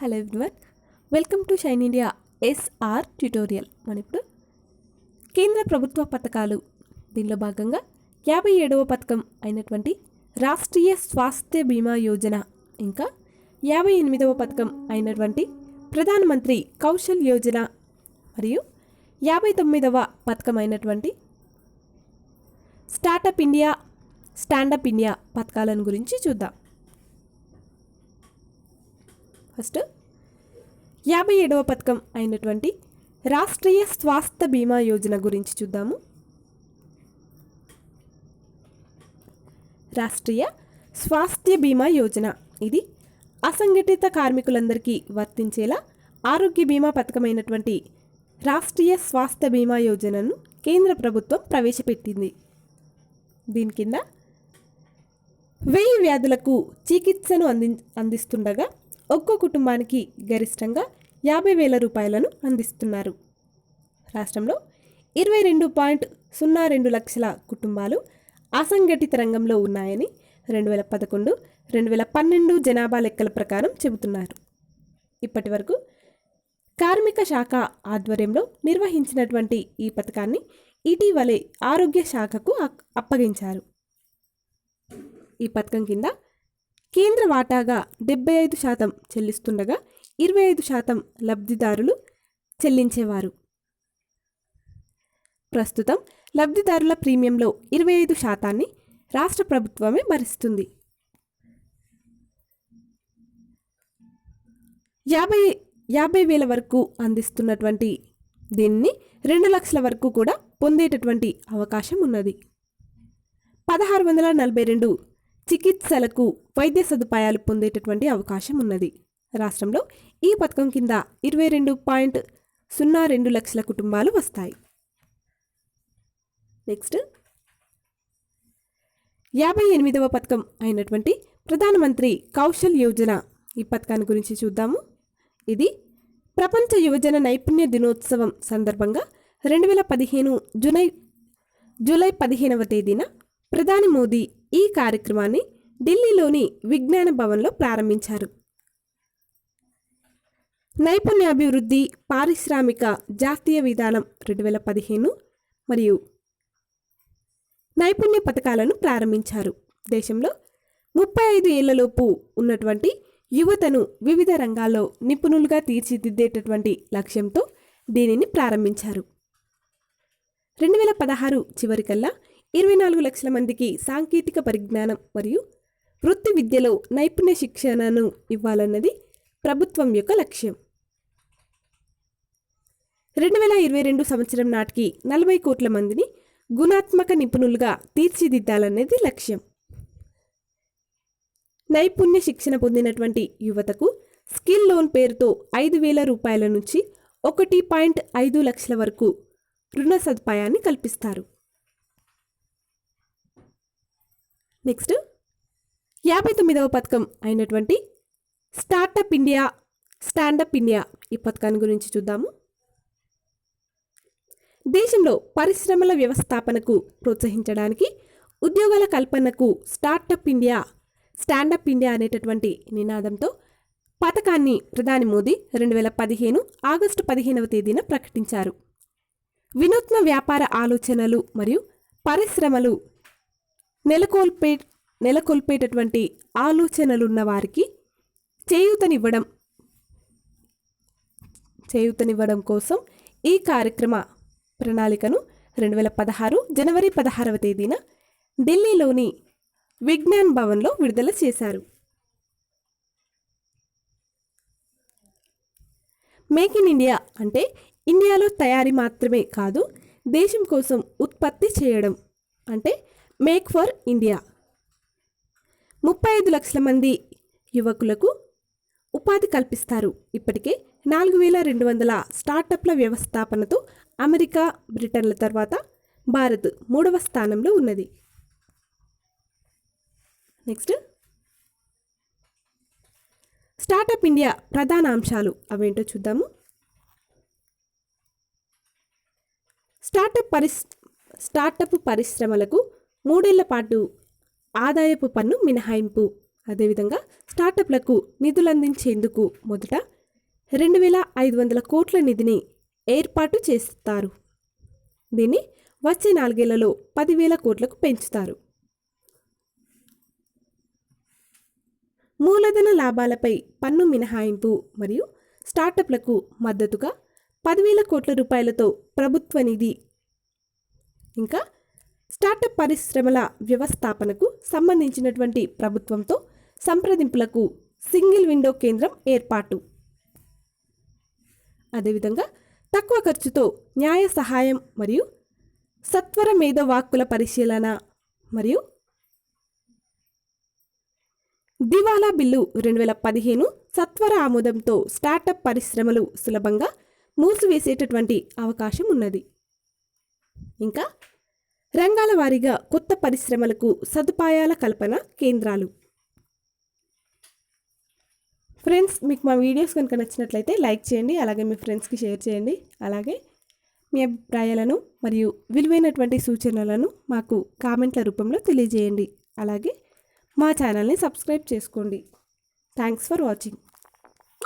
Hello everyone welcome to Shine India SR tutorial. మన ఇప్పుడు కేంద్ర ప్రభుత్వ పథకాలు. దీనిలో భాగంగా యాభై ఏడవ పథకం అయినటువంటి రాష్ట్రీయ స్వాస్థ్య బీమా యోజన ఇంకా యాభై ఎనిమిదవ పథకం అయినటువంటి ప్రధానమంత్రి కౌశల్ యోజన మరియు యాభై తొమ్మిదవ పథకం అయినటువంటి స్టార్టప్ ఇండియా స్టాండప్ ఇండియా పథకాలను గురించి చూద్దాం. ఫస్ట్. యాభై ఏడవ పథకం అయినటువంటి రాష్ట్రీయ స్వాస్థ్య బీమా యోజన గురించి చూద్దాము. రాష్ట్రీయ స్వాస్థ్య బీమా యోజన. ఇది అసంఘటిత కార్మికులందరికీ వర్తించేలా ఆరోగ్య బీమా పథకమైనటువంటి రాష్ట్రీయ స్వాస్థ్య బీమా యోజనను కేంద్ర ప్రభుత్వం ప్రవేశపెట్టింది. దీని కింద వెయ్యి వ్యాధులకు చికిత్సను అంది అందిస్తుండగా ఒక్కో కుటుంబానికి గరిష్టంగా యాభై వేల రూపాయలను అందిస్తున్నారు. రాష్ట్రంలో ఇరవై రెండు పాయింట్ సున్నా రెండు లక్షల కుటుంబాలు అసంఘటిత రంగంలో ఉన్నాయని రెండు వేల పదకొండు రెండు వేల పన్నెండు జనాభా లెక్కల ప్రకారం చెబుతున్నారు. ఇప్పటి వరకు కార్మిక శాఖ ఆధ్వర్యంలో నిర్వహించినటువంటి ఈ పథకాన్ని ఇటీవలే ఆరోగ్య శాఖకు అప్పగించారు. ఈ పథకం కింద కేంద్ర వాటాగా డెబ్బై ఐదు శాతం చెల్లిస్తుండగా ఇరవై ఐదు శాతం లబ్ధిదారులు చెల్లించేవారు. ప్రస్తుతం లబ్ధిదారుల ప్రీమియంలో ఇరవై ఐదు శాతాన్ని రాష్ట్ర ప్రభుత్వమే భరిస్తుంది. యాభై యాభై వేల వరకు అందిస్తున్నటువంటి దీన్ని రెండు లక్షల వరకు కూడా పొందేటటువంటి అవకాశం ఉన్నది. పదహారు వందల నలభై రెండు చికిత్సలకు వైద్య సదుపాయాలు పొందేటటువంటి అవకాశం ఉన్నది. రాష్ట్రంలో ఈ పథకం కింద ఇరవై రెండు పాయింట్ సున్నా రెండు లక్షల కుటుంబాలు వస్తాయి. నెక్స్ట్. యాభై ఎనిమిదవ పథకం అయినటువంటి ప్రధానమంత్రి కౌశల్ యోజన ఈ పథకాన్ని గురించి చూద్దాము. ఇది ప్రపంచ యువజన నైపుణ్య దినోత్సవం సందర్భంగా రెండు వేల పదిహేను జూలై జూలై పదిహేనవ తేదీన ప్రధాని మోదీ ఈ కార్యక్రమాన్ని ఢిల్లీలోని విజ్ఞాన భవన్లో ప్రారంభించారు. నైపుణ్యాభివృద్ధి పారిశ్రామిక జాతీయ విధానం రెండు వేల పదిహేను మరియు నైపుణ్య పథకాలను ప్రారంభించారు. దేశంలో ముప్పై ఐదు ఏళ్ళలోపు ఉన్నటువంటి యువతను వివిధ రంగాల్లో నిపుణులుగా తీర్చిదిద్దేటటువంటి లక్ష్యంతో దీనిని ప్రారంభించారు. రెండు వేల పదహారు చివరికల్లా ఇరవై నాలుగు లక్షల మందికి సాంకేతిక పరిజ్ఞానం మరియు వృత్తి విద్యలో నైపుణ్య శిక్షణను ఇవ్వాలన్నది ప్రభుత్వం యొక్క లక్ష్యం. రెండు వేల ఇరవై రెండు సంవత్సరం నాటికి నలభై కోట్ల మందిని గుణాత్మక నిపుణులుగా తీర్చిదిద్దాలనేది లక్ష్యం. నైపుణ్య శిక్షణ పొందినటువంటి యువతకు స్కిల్ లోన్ పేరుతో ఐదు వేల రూపాయల నుంచి ఒకటి పాయింట్ ఐదు లక్షల వరకు రుణ సదుపాయాన్ని కల్పిస్తారు. నెక్స్ట్ యాభై తొమ్మిదవ పథకం అయినటువంటి స్టార్టప్ ఇండియా స్టాండప్ ఇండియా ఈ పథకాన్ని గురించి చూద్దాము. దేశంలో పరిశ్రమల వ్యవస్థాపనకు ప్రోత్సహించడానికి ఉద్యోగాల కల్పనకు స్టార్టప్ ఇండియా స్టాండప్ ఇండియా అనేటటువంటి నినాదంతో పథకాన్ని ప్రధాని మోదీ రెండు వేల పదిహేను ఆగస్టు పదిహేనవ తేదీన ప్రకటించారు. వినూత్న వ్యాపార ఆలోచనలు మరియు పరిశ్రమలు నెలకొల్పే నెలకొల్పేటటువంటి ఆలోచనలున్న వారికి చేయూతనివ్వడం చేయూతనివ్వడం కోసం ఈ కార్యక్రమ ప్రణాళికను రెండు వేల పదహారు జనవరి పదహారవ తేదీన ఢిల్లీలోని విజ్ఞాన్ భవన్లో విడుదల చేశారు. మేక్ ఇన్ ఇండియా అంటే ఇండియాలో తయారీ మాత్రమే కాదు దేశం కోసం ఉత్పత్తి చేయడం అంటే మేక్ ఫర్ ఇండియా. ముప్పై ఐదు లక్షల మంది యువకులకు ఉపాధి కల్పిస్తారు. ఇప్పటికే నాలుగు వేల రెండు వందల స్టార్టప్ల వ్యవస్థాపనతో అమెరికా బ్రిటన్ల తర్వాత భారత్ మూడవ స్థానంలో ఉన్నది. నెక్స్ట్. స్టార్టప్ ఇండియా ప్రధాన అంశాలు అవేంటో చూద్దాము. స్టార్టప్ పరిస్ స్టార్టప్ పరిశ్రమలకు మూడేళ్ళ పాటు ఆదాయపు పన్ను మినహాయింపు. అదేవిధంగా స్టార్టప్లకు నిధులందించేందుకు మొదట రెండు వేల ఐదు వందల కోట్ల నిధిని ఏర్పాటు చేస్తారు. దీన్ని వచ్చే నాలుగేళ్ళలో పదివేల కోట్లకు పెంచుతారు. మూలధన లాభాలపై పన్ను మినహాయింపు మరియు స్టార్టప్లకు మద్దతుగా పదివేల కోట్ల రూపాయలతో ప్రభుత్వ నిధి ఇంకా స్టార్టప్ పరిశ్రమల వ్యవస్థాపనకు సంబంధించినటువంటి ప్రభుత్వంతో సంప్రదింపులకు సింగిల్ విండో కేంద్రం ఏర్పాటు. అదేవిధంగా తక్కువ ఖర్చుతో న్యాయ సహాయం మరియు సత్వర మేధోవాక్కుల పరిశీలన మరియు దివాలా బిల్లు రెండు వేల పదిహేను సత్వర ఆమోదంతో స్టార్టప్ పరిశ్రమలు సులభంగా మూసివేసేటటువంటి అవకాశం ఉన్నది. ఇంకా రంగాల వారీగా కొత్త పరిశ్రమలకు సదుపాయాల కల్పన కేంద్రాలు. ఫ్రెండ్స్ మీకు మా వీడియోస్ కనుక నచ్చినట్లయితే లైక్ చేయండి అలాగే మీ ఫ్రెండ్స్కి షేర్ చేయండి. అలాగే మీ అభిప్రాయాలను మరియు విలువైనటువంటి సూచనలను మాకు కామెంట్ల రూపంలో తెలియజేయండి. అలాగే మా ఛానల్ని సబ్స్క్రైబ్ చేసుకోండి. Thanks for watching.